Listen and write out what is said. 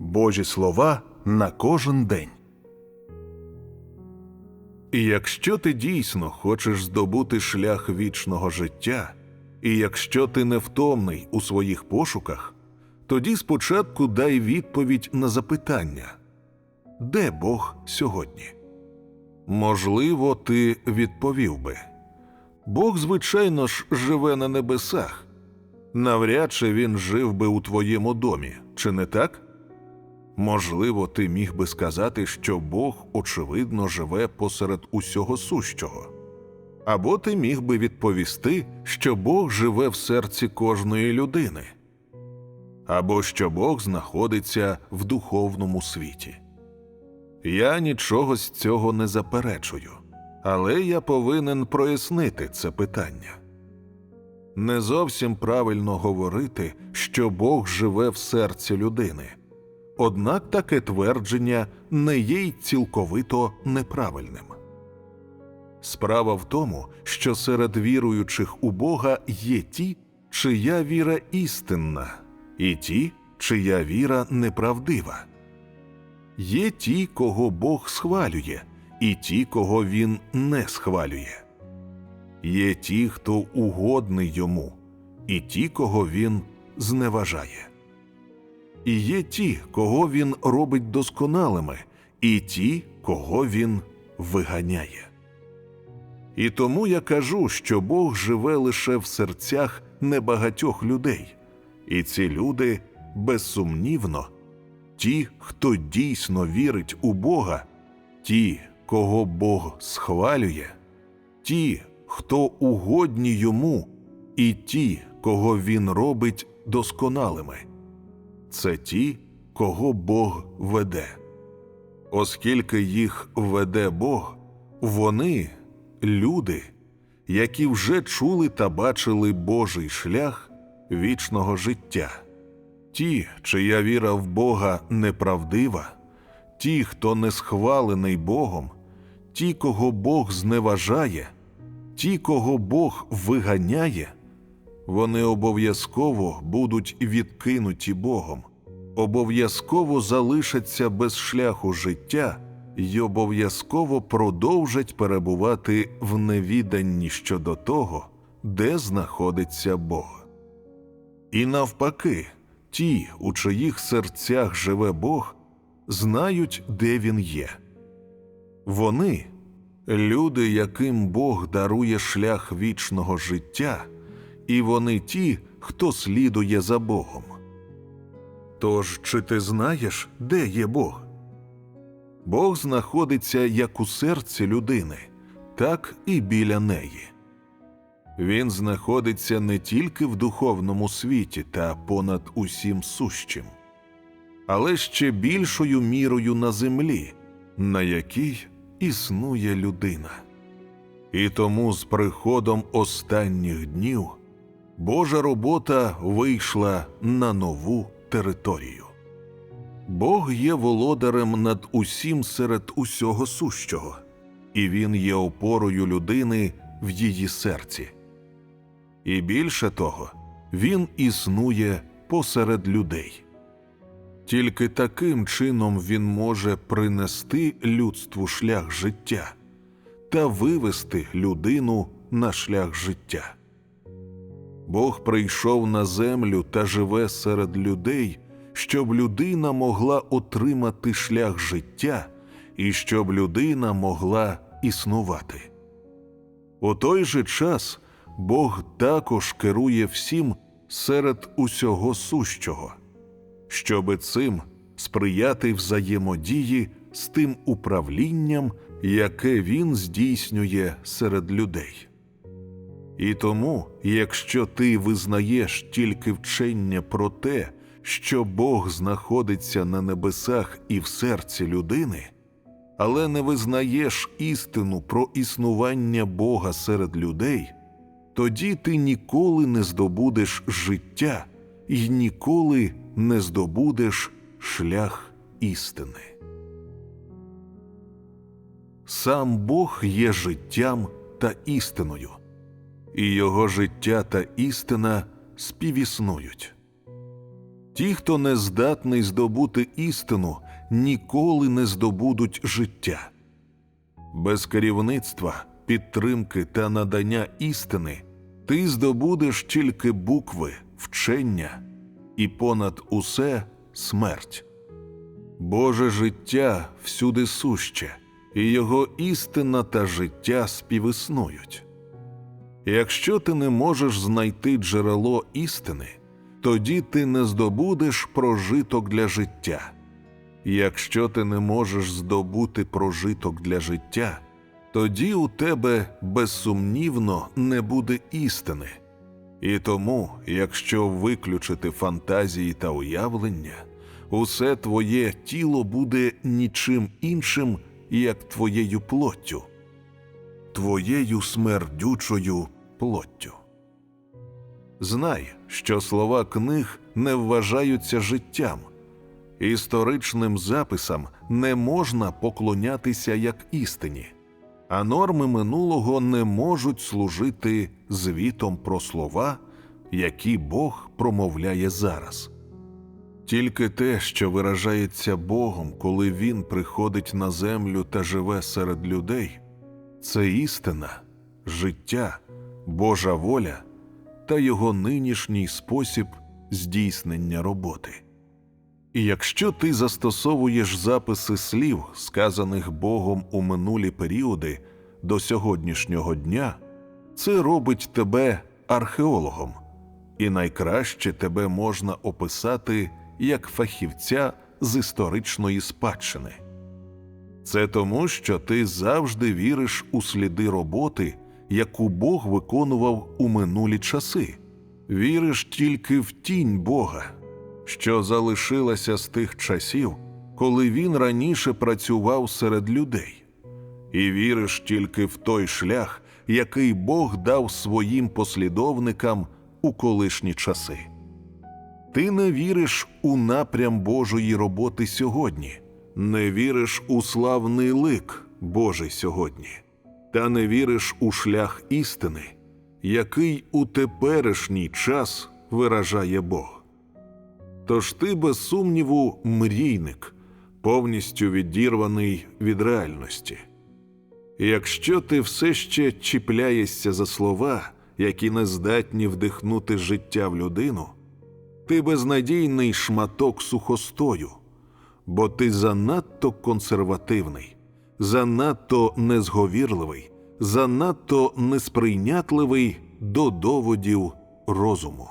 Божі слова на кожен день. Якщо ти дійсно хочеш здобути шлях вічного життя, і якщо ти невтомний у своїх пошуках, тоді спочатку дай відповідь на запитання де Бог сьогодні? Можливо, ти відповів би Бог, звичайно ж, живе на небесах. Навряд чи він жив би у твоєму домі, чи не так? Можливо, ти міг би сказати, що Бог, очевидно, живе посеред усього сущого. Або ти міг би відповісти, що Бог живе в серці кожної людини, або що Бог знаходиться в духовному світі. Я нічого з цього не заперечую, але я повинен прояснити це питання. Не зовсім правильно говорити, що Бог живе в серці людини. Однак таке твердження не є й цілковито неправильним. Справа в тому, що серед віруючих у Бога є ті, чия віра істинна, і ті, чия віра неправдива. Є ті, кого Бог схвалює, і ті, кого Він не схвалює. Є ті, хто угодний йому, і ті, кого він зневажає. І є ті, кого він робить досконалими, і ті, кого він виганяє. І тому я кажу, що Бог живе лише в серцях небагатьох людей, і ці люди, безсумнівно, ті, хто дійсно вірить у Бога, ті, кого Бог схвалює, ті, хто угодні йому, і ті, кого він робить досконалими. Це ті, кого Бог веде. Оскільки їх веде Бог, вони люди, які вже чули та бачили Божий шлях вічного життя. Ті, чия віра в Бога неправдива, ті, хто не схвалений Богом, ті, кого Бог зневажає, ті, кого Бог виганяє, вони обов'язково будуть відкинуті Богом, обов'язково залишаться без шляху життя й обов'язково продовжать перебувати в невіданні щодо того, де знаходиться Бог. І навпаки, ті, у чиїх серцях живе Бог, знають, де Він є. Вони люди, яким Бог дарує шлях вічного життя, і вони ті, хто слідує за Богом. Тож, чи ти знаєш, де є Бог? Бог знаходиться як у серці людини, так і біля неї. Він знаходиться не тільки в духовному світі та понад усім сущим, але ще більшою мірою на землі, на якій існує людина. І тому з приходом останніх днів Божа робота вийшла на нову територію. Бог є володарем над усім серед усього сущого, і Він є опорою людини в її серці. І більше того, Він існує посеред людей. Тільки таким чином він може принести людству шлях життя та вивести людину на шлях життя. Бог прийшов на землю та живе серед людей, щоб людина могла отримати шлях життя і щоб людина могла існувати. У той же час Бог також керує всім серед усього сущого щоби цим сприяти взаємодії з тим управлінням, яке він здійснює серед людей. І тому, якщо ти визнаєш тільки вчення про те, що Бог знаходиться на небесах і в серці людини, але не визнаєш істину про існування Бога серед людей, тоді ти ніколи не здобудеш життя і ніколи не здобудеш шлях істини. Сам Бог є життям та істиною, і його життя та істина співіснують. Ті, хто не здатний здобути істину, ніколи не здобудуть життя. Без керівництва, підтримки та надання істини ти здобудеш тільки букви, вчення і понад усе смерть. Боже життя всюди суще, і його істина та життя співіснують. Якщо ти не можеш знайти джерело істини, тоді ти не здобудеш прожиток для життя. Якщо ти не можеш здобути прожиток для життя, тоді у тебе безсумнівно не буде істини. І тому, якщо виключити фантазії та уявлення, усе твоє тіло буде нічим іншим, як твоєю плоттю, твоєю смердючою плоттю. Знай, що слова книг не вважаються життям, історичним записам не можна поклонятися як істині, а норми минулого не можуть служити звітом про слова, які Бог промовляє зараз. Тільки те, що виражається Богом, коли Він приходить на землю та живе серед людей, це істина, життя, Божа воля та його нинішній спосіб здійснення роботи. І якщо ти застосовуєш записи слів, сказаних Богом у минулі періоди до сьогоднішнього дня, це робить тебе археологом, і найкраще тебе можна описати як фахівця з історичної спадщини. Це тому, що ти завжди віриш у сліди роботи, яку Бог виконував у минулі часи, віриш тільки в тінь Бога, що залишилася з тих часів, коли він раніше працював серед людей, і віриш тільки в той шлях, який Бог дав своїм послідовникам у колишні часи. Ти не віриш у напрям Божої роботи сьогодні, не віриш у славний лик Божий сьогодні, та не віриш у шлях істини, який у теперішній час виражає Бог. Тож ти, без сумніву, мрійник, повністю відірваний від реальності. Якщо ти все ще чіпляєшся за слова, які не здатні вдихнути життя в людину, ти безнадійний шматок сухостою, бо ти занадто консервативний, занадто незговірливий, занадто несприйнятливий до доводів розуму.